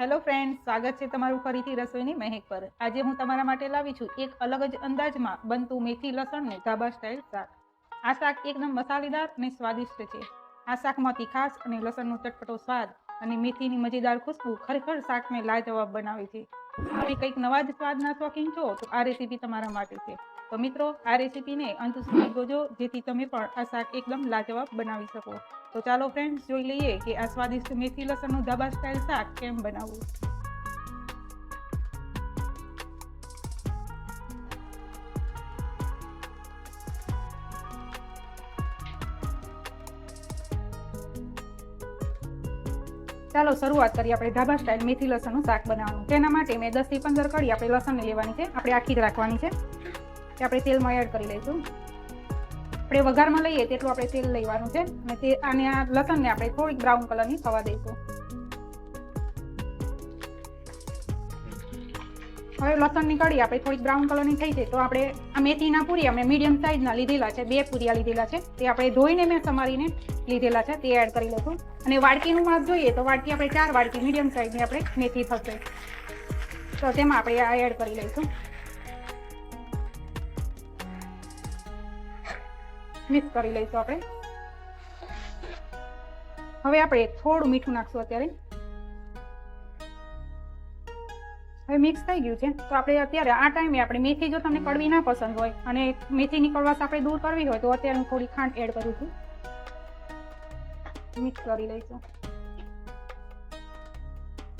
Hello friend સ્વાગત છે તમારું ફરીથી રસોઈની મહેક પર. આજે હું તમારા માટે લાવી છું એક અલગ જ અંદાજમાં બનતું મેથી લસણનું ધાબા સ્ટાઇલ શાક. આ શાક એકદમ મસાલેદાર અને સ્વાદિષ્ટ છે. આ શાકમાં તીખાશ અને લસણનો ચટપટો સ્વાદ અને મેથીની મજેદાર ખુશ્બુ ખરેખર શાકને લાજવાબ બનાવે છે. તમે કંઈક નવા જ સ્વાદના શોખીન છો, તો આ રેસીપી તમારા માટે છે. તો મિત્રો, આ રેસીપીને અંત સુધી જોજો જેથી તમે પણ આ શાક એકદમ લાજવાબ બનાવી શકો. તો ચાલો ફ્રેન્ડ્સ જોઈ લઈએ કે આ સ્વાદિષ્ટ મેથી લસણનું ધાબા સ્ટાઇલ શાક કેમ બનાવવું. ચાલો શરૂઆત કરીએ આપણે ધાબા સ્ટાઇલ મેથી લસણનું શાક બનાવવાનું. તેના માટે મેં દસથી પંદર કડી આપણે લસણને લેવાની છે. આપણે આખી જ રાખવાની છે. તે આપણે તેલમાં એડ કરી લઈશું. આપણે વઘારમાં લઈએ તેટલું આપણે તેલ લેવાનું છે. અને તે આને આ લસણને આપણે થોડીક બ્રાઉન કલરની થવા દઈશું. હવે લસણની કળી આપણે થોડીક બ્રાઉન કલરની થઈ જાય તો આપણે આ મેથીના પૂરી અમે મીડિયમ સાઇઝના લીધેલા છે. બે પૂરિયા લીધેલા છે. તે આપણે ધોઈને મેં સમારીને લીધેલા છે. તે એડ કરી લઈશું. અને વાડકીનું માપ જોઈએ તો વાડકી આપણે ચાર વાડકી મીડિયમ સાઇઝની આપણે મેથી થશે. તો તેમાં આપણે આ એડ કરી લઈશું. મિક્સ કરી લઈશું આપણે. હવે આપણે થોડું મીઠું નાખશું અત્યારે. હવે મિક્સ થઈ ગયું છે. તો આપણે અત્યારે આ ટાઈમે આપણે મેથી જો તમને કડવી ના પસંદ હોય અને મેથીની કડવાશ આપણે દૂર કરવી હોય તો અત્યારે હું થોડી ખાંડ એડ કરું છું. મિક્સ કરી લઈશું.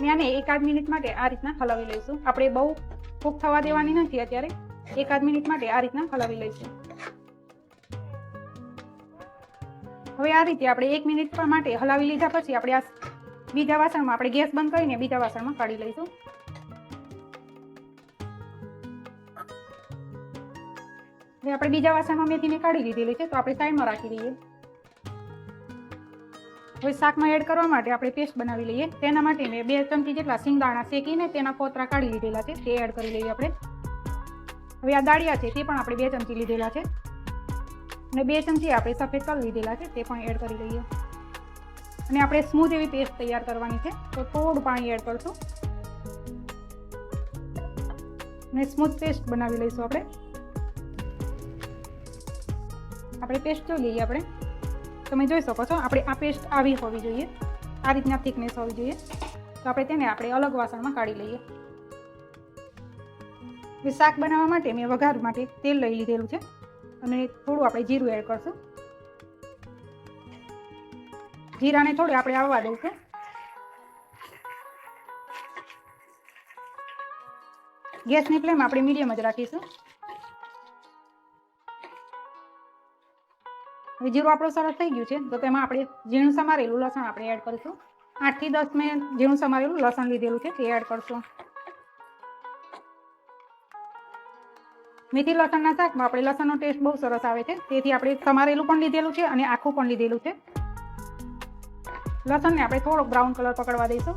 ને આને એકાદ મિનિટ માટે આ રીતના હલાવી લઈશું. આપણે બહુ કૂક થવા દેવાની નથી અત્યારે. એકાદ મિનિટ માટે આ રીતના હલાવી લઈશું. હવે આ રીતે આપણે એક મિનિટ માટે હલાવી લીધા પછી આપણે આ બીજા વાસણમાં આપણે ગેસ બંધ કરીને બીજા વાસણમાં કાઢી લઈશું. હવે આપણે બીજા વાસણમાં મેથીને કાઢી લીધેલી છે, તો આપણે સાઈડમાં રાખી દઈએ. હવે શાકમાં એડ કરવા માટે આપણે પેસ્ટ બનાવી લઈએ. તેના માટે મેં બે ચમચી જેટલા સિંગદાણા શેકીને તેના કોતરા કાઢી લીધેલા છે, તે એડ કરી લઈએ આપણે. હવે આ દાળિયા છે, તે પણ આપણે બે ચમચી લીધેલા છે. અને બે ચમચી આપણે સફેદ તલ લીધેલા છે, તે પણ એડ કરી લઈએ અને આપણે સ્મૂથ એવી પેસ્ટ તૈયાર કરવાની છે, તો થોડું પાણી એડ કરશું. અને સ્મૂથ પેસ્ટ બનાવી લઈશું આપણે. આપણે પેસ્ટ જોઈ લઈએ આપણે. તમે જોઈ શકો છો, આપણે આ પેસ્ટ આવી હોવી જોઈએ. આ રીતના થિકનેસ હોવી જોઈએ. તો આપણે તેને આપણે અલગ વાસણમાં કાઢી લઈએ. શાક બનાવવા માટે મેં વઘાર માટે તેલ લઈ લીધેલું છે. અને થોડું આપણે જીરું એડ કરશું. જીરાને થોડું આપણે આવવા દઈશું ગેસની ફ્લેમ આપણે મીડિયમ જ રાખીશું. હવે જીરું આપણું સરસ થઈ ગયું છે, તો તેમાં આપણે ઝીણું સમારેલું લસણ આપણે એડ કરીશું. આઠથી દસ મેં ઝીણું સમારેલું લસણ લીધેલું છે, તે એડ કરશું. મેથી લસણના શાકમાં આપણે લસણનો ટેસ્ટ બહુ સરસ આવે છે. તેથી આપણે સમારેલું પણ લીધેલું છે અને આખું પણ લીધેલું છે. લસણને આપણે થોડોક બ્રાઉન કલર પકડવા દઈશું.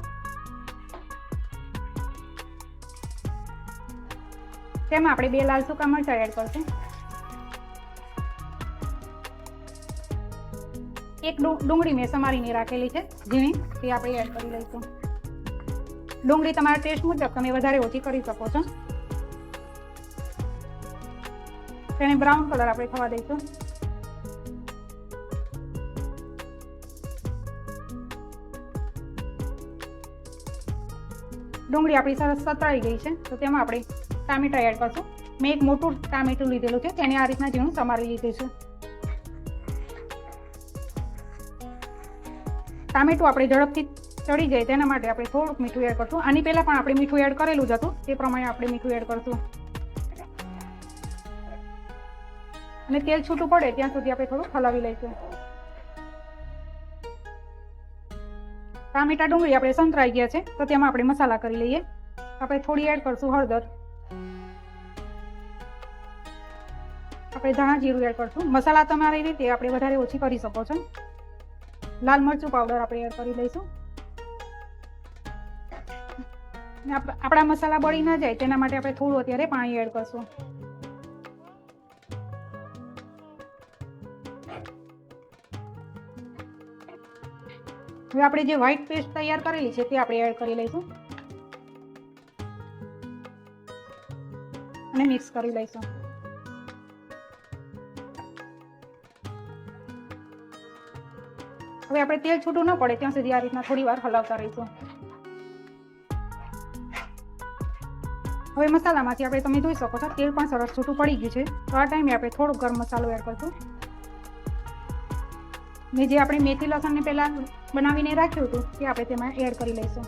તેમાં આપણે બે લાલ સૂકા મરચાં એડ કરશું. એક ડુંગળી મેં સમારીને રાખેલી છે. ઝીણી, તે આપણે એડ કરી લઈશું. ડુંગળી તમારા ટેસ્ટ મુજબ તમે વધારે ઓછી કરી શકો છો. તેને બ્રાઉન કલર આપણે થવા દઈશું. ડુંગળી આપણી સરસ સતરાઈ ગઈ છે, તો તેમાં આપણે ટામેટા એડ કરશું. મેં એક મોટું ટામેટું લીધેલું છે, તેને આ રીતના ઝીણું સમારી લીધું છે. ટામેટું આપણે ઝડપથી ચડી જાય તેના માટે આપણે થોડુંક મીઠું એડ કરશું. આની પહેલાં પણ આપણે મીઠું એડ કરેલું જ હતું, તે પ્રમાણે આપણે મીઠું એડ કરશું. અને તેલ છૂટું પડે ત્યાં સુધી આપણે થોડું હલાવી લઈશું. ટામેટા ડુંગળી આપણે સંતરાઈ ગયા છે, તો તેમાં આપણે મસાલા કરી લઈએ. આપણે થોડી એડ કરશું હળદર. આપણે ધાણા જીરું એડ કરશું. મસાલા તમારી રીતે આપણે વધારે ઓછી કરી શકો છો. લાલ મરચું પાવડર આપણે એડ કરી લઈશું. આપણા મસાલા બળી ના જાય, તેના માટે આપણે થોડું અત્યારે પાણી એડ કરશું. હવે આપણે જે વ્હાઈટ પેસ્ટ તૈયાર કરેલી છે તે આપણે એડ કરી લઈશું. અને મિક્સ કરી લઈશું. હવે આપણે તેલ છૂટું ન પડે, ત્યાં સુધી આ રીતના થોડી વાર હલાવતા રહીશું. હવે મસાલામાંથી આપણે તમે જોઈ શકો છો, તેલ પણ સરસ છૂટું પડી ગયું છે. તો આ ટાઈમે આપણે થોડો ગરમ મસાલો એડ કરશું. ને જે આપણે મેથી લસણને પહેલાં બનાવીને રાખ્યું હતું તે આપણે તેમાં એડ કરી લઈશું.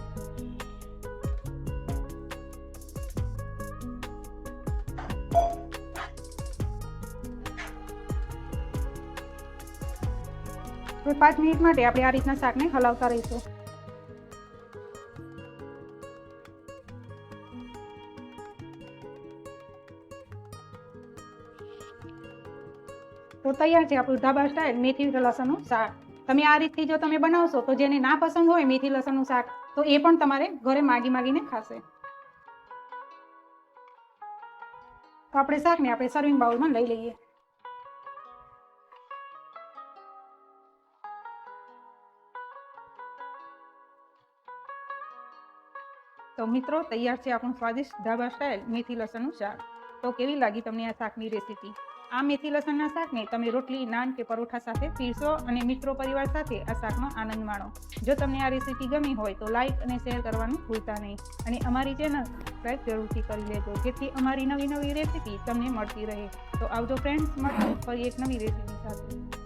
પાંચ મિનિટ માટે આપણે આ રીતના શાકને હલાવતા રહીશું. તો તૈયાર છે આપણું ધાબા સ્ટાઇલ મેથી લસણનું શાક. તમે આ રીતથી જો તમે બનાવશો, તો જેને ના પસંદ હોય મેથી લસણનું શાક, તો એ પણ તમારે ઘરે માગી માગીને ખાશે. તો આપણે શાકને આપણે સર્વિંગ બાઉલમાં લઈ લઈએ. તો મિત્રો, તૈયાર છે આપણું સ્વાદિષ્ટ ધાબા સ્ટાઇલ મેથી લસણનું શાક. તો કેવી લાગી તમને આ શાકની રેસીપી આ મેથી લસણના શાકને તમે રોટલી, નાન કે પરોઠા સાથે પીરસો અને મિત્રો પરિવાર સાથે આ શાકનો આનંદ માણો. જો તમને આ રેસીપી ગમી હોય તો લાઇક અને શેર કરવાનું ભૂલતા નહીં. અને અમારી ચેનલ સબસ્ક્રાઈબ જરૂરથી કરી લેજો, જેથી અમારી નવી નવી રેસીપી તમને મળતી રહે. તો આવજો ફ્રેન્ડ્સ મળશું ફરી એક નવી રેસીપી સાથે.